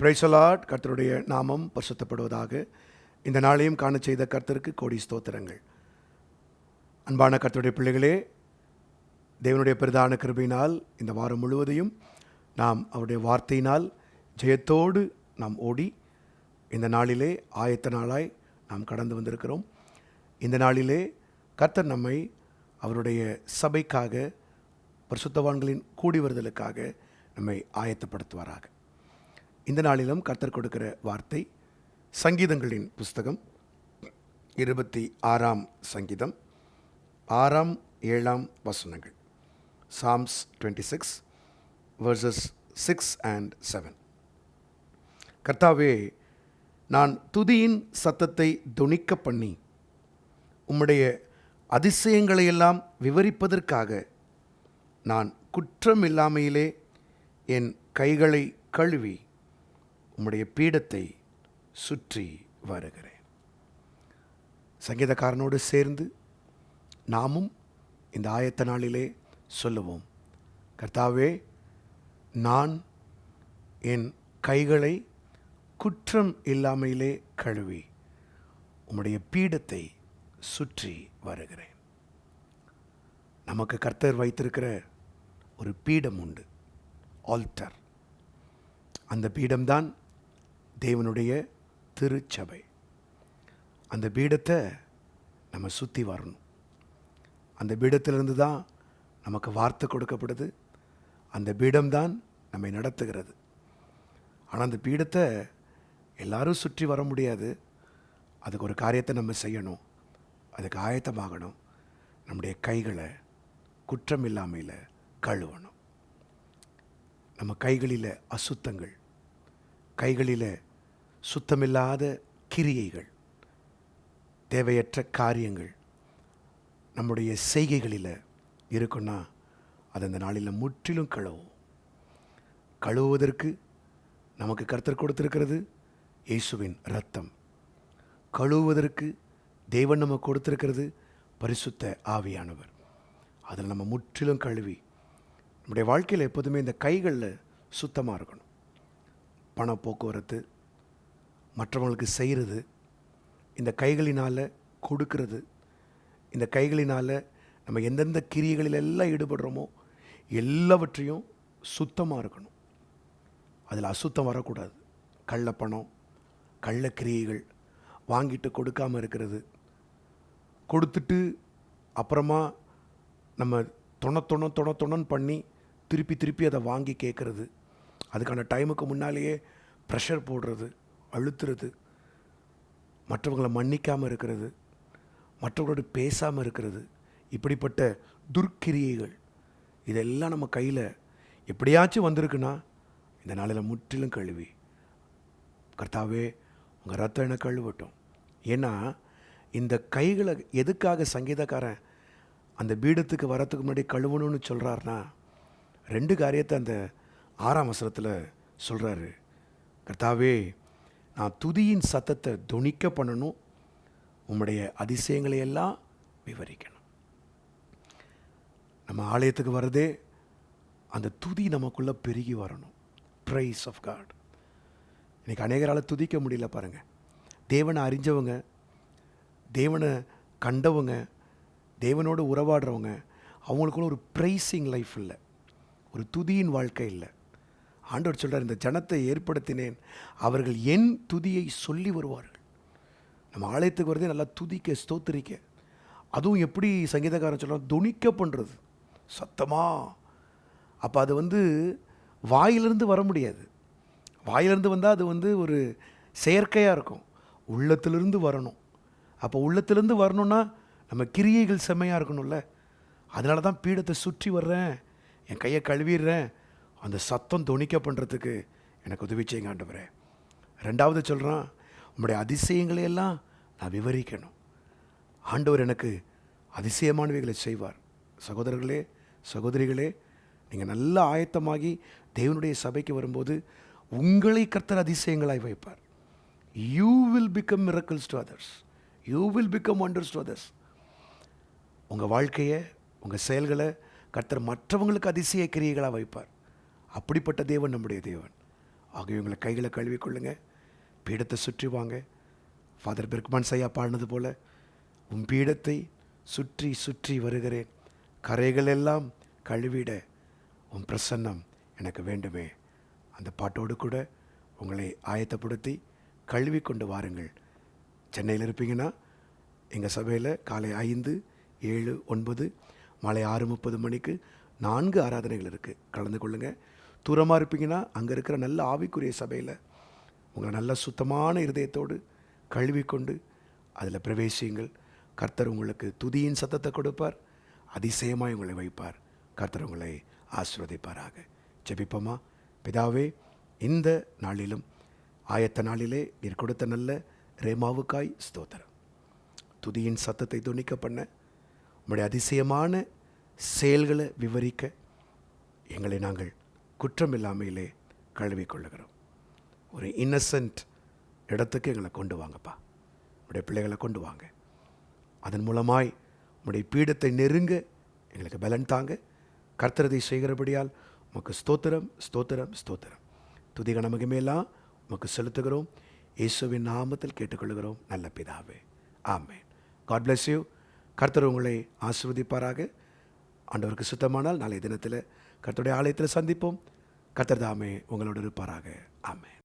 பிரைசலாட் கர்த்தருடைய நாமம் பரிசுத்தப்படுவதாக. இந்த நாளையும் காண செய்த கர்த்தருக்கு கோடி ஸ்தோத்திரங்கள். அன்பான கர்த்தருடைய பிள்ளைகளே தேவனுடைய பிரதான கிருபையினால் இந்த வாரம் முழுவதையும் நாம் அவருடைய வார்த்தையினால் ஜெயத்தோடு நாம் ஓடி இந்த நாளிலே ஆயத்த நாளாய் நாம் கடந்து வந்திருக்கிறோம். இந்த நாளிலே கர்த்தர் நம்மை அவருடைய சபைக்காக பரிசுத்தவான்களின் கூடி வருதலுக்காக நம்மை ஆயத்தப்படுத்துவாராக. இந்த நாளிலும் கர்த்தர் கொடுக்கிற வார்த்தை சங்கீதங்களின் புஸ்தகம் இருபத்தி ஆறாம் சங்கீதம் ஆறாம் ஏழாம் வசனங்கள். Psalms twenty six verses six and seven கர்த்தாவே நான் துதியின் சத்தத்தை துணிக்க பண்ணி உம்முடைய அதிசயங்களையெல்லாம் விவரிப்பதற்காக நான் குற்றம் இல்லாமையிலே என் கைகளை கழுவி உம்முடைய பீடத்தை சுற்றி வருகிறேன். சங்கீதக்காரனோடு சேர்ந்து நாமும் இந்த ஆயத்த நாளிலே சொல்லுவோம். கர்த்தாவே நான் என் கைகளை குற்றம் இல்லாமையிலே கழுவி உம்முடைய பீடத்தை சுற்றி வருகிறேன். நமக்கு கர்த்தர் வைத்திருக்கிற ஒரு பீடம் உண்டு ஆல்டர் அந்த பீடம்தான் தேவனுடைய திருச்சபை. அந்த பீடத்தை நம்ம சுற்றி வரணும். அந்த பீடத்திலிருந்து தான் நமக்கு வார்த்தை கொடுக்கப்படுது. அந்த பீடம்தான் நம்மை நடத்துகிறது. ஆனால் அந்த பீடத்தை எல்லாரும் சுற்றி வர முடியாது. அதுக்கு ஒரு காரியத்தை நம்ம செய்யணும். அதுக்கு ஆயத்தமாகணும். நம்முடைய கைகளை குற்றம் இல்லாமையில் கழுவணும். நம்ம கைகளில் அசுத்தங்கள் கைகளில் சுத்தமில்லாத கிரியைகள் தேவையற்ற காரியங்கள் நம்முடைய செய்கைகளில் இருக்குன்னா அது அந்த நாளில் முற்றிலும் கழுவும். கழுவுவதற்கு நமக்கு கருத்தர் கொடுத்திருக்கிறது இயேசுவின் ரத்தம் கழுவுவதற்கு தேவன் நம்ம கொடுத்திருக்கிறது பரிசுத்த ஆவியானவர். அதில் நம்ம முற்றிலும் கழுவி நம்முடைய வாழ்க்கையில் எப்போதுமே இந்த கைகளில் சுத்தமாக இருக்கணும். பண போக்குவரத்து மற்றவங்களுக்கு செய்கிறது இந்த கைகளினால் கொடுக்கறது இந்த கைகளினால் நம்ம எந்தெந்த கிரியைகளில் எல்லாம் ஈடுபடுறோமோ எல்லாவற்றையும் சுத்தமாக இருக்கணும். அதில் அசுத்தம் வரக்கூடாது. கள்ளப்பணம் கள்ளக்கிரியைகள் வாங்கிட்டு கொடுக்காம இருக்கிறது. கொடுத்துட்டு அப்புறமா நம்ம தொண தொண தொண தொணன்னு பண்ணி திருப்பி திருப்பி அதை வாங்கி கேட்குறது. அதுக்கான டைமுக்கு முன்னாலேயே ப்ரெஷர் போடுறது. அழுத்துறது. மற்றவங்களை மன்னிக்காமல் இருக்கிறது. மற்றவர்களோடு பேசாமல் இருக்கிறது. இப்படிப்பட்ட துர்க்கிரியைகள். இதெல்லாம் நம்ம கையில் எப்படியாச்சும் வந்திருக்குன்னா இந்த நாளில் முற்றிலும் கழுவி. கர்த்தாவே உங்கள் ரத்தம் என்ன கழுவட்டும் ஏன்னா இந்த கைகளை எதுக்காக சங்கீதக்காரன் அந்த பீடத்துக்கு வரத்துக்கு முன்னாடி கழுவணும்னு சொல்கிறாருன்னா ரெண்டு காரியத்தை அந்த ஆறாம் வசனத்தில் சொல்கிறாரு கர்த்தாவே நான் துதியின் சத்தத்தை துணிக்க பண்ணணும். உம்முடைய அதிசயங்களை எல்லாம் விவரிக்கணும். நம்ம ஆலயத்துக்கு வரதே அந்த துதி நமக்குள்ளே பெருகி வரணும். ப்ரைஸ் ஆஃப் காட் இன்றைக்கி அநேகரால் துதிக்க முடியல பாருங்கள் தேவனை அறிஞ்சவங்க தேவனை கண்டவங்க தேவனோடு உறவாடுறவங்க அவங்களுக்குள்ள ஒரு ப்ரைஸிங் லைஃப் இல்லை. ஒரு துதியின் வாழ்க்கை இல்லை. ஆண்டவர் சொல்கிறார் இந்த ஜனத்தை ஏற்படுத்தினேன் அவர்கள் என் துதியை சொல்லி வருவார்கள். நம்ம ஆலயத்துக்கு வரதே நல்லா துதிக்க ஸ்தோத்திரிக்க. அதுவும் எப்படி சங்கீதக்காரன் சொல்கிறான் துணிக்க பண்ணுறது சத்தமாக அப்போ அது வந்து வாயிலிருந்து வர முடியாது. வாயிலிருந்து வந்தால் அது வந்து ஒரு செயற்கையாக இருக்கும். உள்ளத்திலிருந்து வரணும். அப்போ உள்ளத்திலிருந்து வரணும்னா நம்ம கிரியைகள் செம்மையாக இருக்கணும்ல. அதனால தான் பீடத்தை சுற்றி வர்றேன் என் கையை கழுவிடுறேன் அந்த சத்தம் துணிக்க பண்ணுறதுக்கு எனக்கு உதவி செய்யுங்க ஆண்டவரே. ரெண்டாவது சொல்கிறான் உங்களுடைய அதிசயங்களை எல்லாம் நான் விவரிக்கணும். ஆண்டவர் எனக்கு அதிசயமானவைகளை செய்வார். சகோதரர்களே சகோதரிகளே நீங்கள் நல்ல ஆயத்தமாகி தேவனுடைய சபைக்கு வரும்போது உங்களை கர்த்தர் அதிசயங்களாய் வைப்பார். You will become miracles to others you will become wonders to others உங்கள் வாழ்க்கையை உங்கள் செயல்களை கர்த்தர் மற்றவங்களுக்கு அதிசய கிரியைகளாக வைப்பார். அப்படிப்பட்ட தேவன் நம்முடைய தேவன். ஆகவே உங்களை கைகளை கழுவி கொள்ளுங்க பீடத்தை சுற்றி வாங்க. ஃபாதர் பெர்க்மான் சையா பாடினது போல உன் பீடத்தை சுற்றி சுற்றி வருகிறேன். கரைகள் எல்லாம் கழுவிட உன் பிரசன்னம் எனக்கு வேண்டுமே. அந்த பாட்டோடு கூட உங்களை ஆயத்தப்படுத்தி கழுவி கொண்டு வாருங்கள். சென்னையில் இருப்பீங்கன்னா எங்கள் சபையில் காலை ஐந்து ஏழு ஒன்பது மாலை ஆறு முப்பது மணிக்கு நான்கு ஆராதனைகள் இருக்குது கலந்து கொள்ளுங்கள் தூரமாக இருப்பீங்கன்னா அங்கே இருக்கிற நல்ல ஆவிக்குரிய சபையில் உங்களை நல்ல சுத்தமான இருதயத்தோடு கழுவிக்கொண்டு அதில் பிரவேசியுங்கள். கர்த்தர் உங்களுக்கு துதியின் சத்தத்தை கொடுப்பார். அதிசயமாய் உங்களை வைப்பார். கர்த்தர் உங்களை ஆசிர்வதிப்பாராக. ஜெபிப்போமா? பிதாவே இந்த நாளிலும் ஆயத்த நாளிலே நீர் கொடுத்த நல்ல ரேமாவுக்காய் ஸ்தோத்திரம். துதியின் சத்தத்தை துணிக்க பண்ண உங்களுடைய அதிசயமான செயல்களை விவரிக்க எங்களை நாங்கள் குற்றமில்லாமையிலே கழுவிக் கொள்ளுகிறோம் ஒரு இன்னசென்ட் இடத்துக்கு எங்களை கொண்டு வாங்கப்பா. உடைய பிள்ளைகளை கொண்டு வாங்க. அதன் மூலமாய் உடைய பீடத்தை நெருங்க எங்களுக்கு பலன் தாங்க. கர்த்தரதை செய்கிறபடியால் உமக்கு ஸ்தோத்திரம் ஸ்தோத்திரம் ஸ்தோத்திரம். துதிக நமக்குமேலாம் உமக்கு செலுத்துகிறோம். இயேசுவின் நாமத்தில் கேட்டுக்கொள்கிறோம் நல்ல பிதாவே. ஆமேன். காட் பிளஸ் யூ கர்த்தர் உங்களை ஆசிர்வதிப்பாராக. ஆண்டவருக்கு சுத்தமானால் நாளைய தினத்தில் கர்த்தருடைய ஆலயத்தில் சந்திப்போம். கர்த்தர் தாமே உங்களோடு இருப்பாராக. ஆமே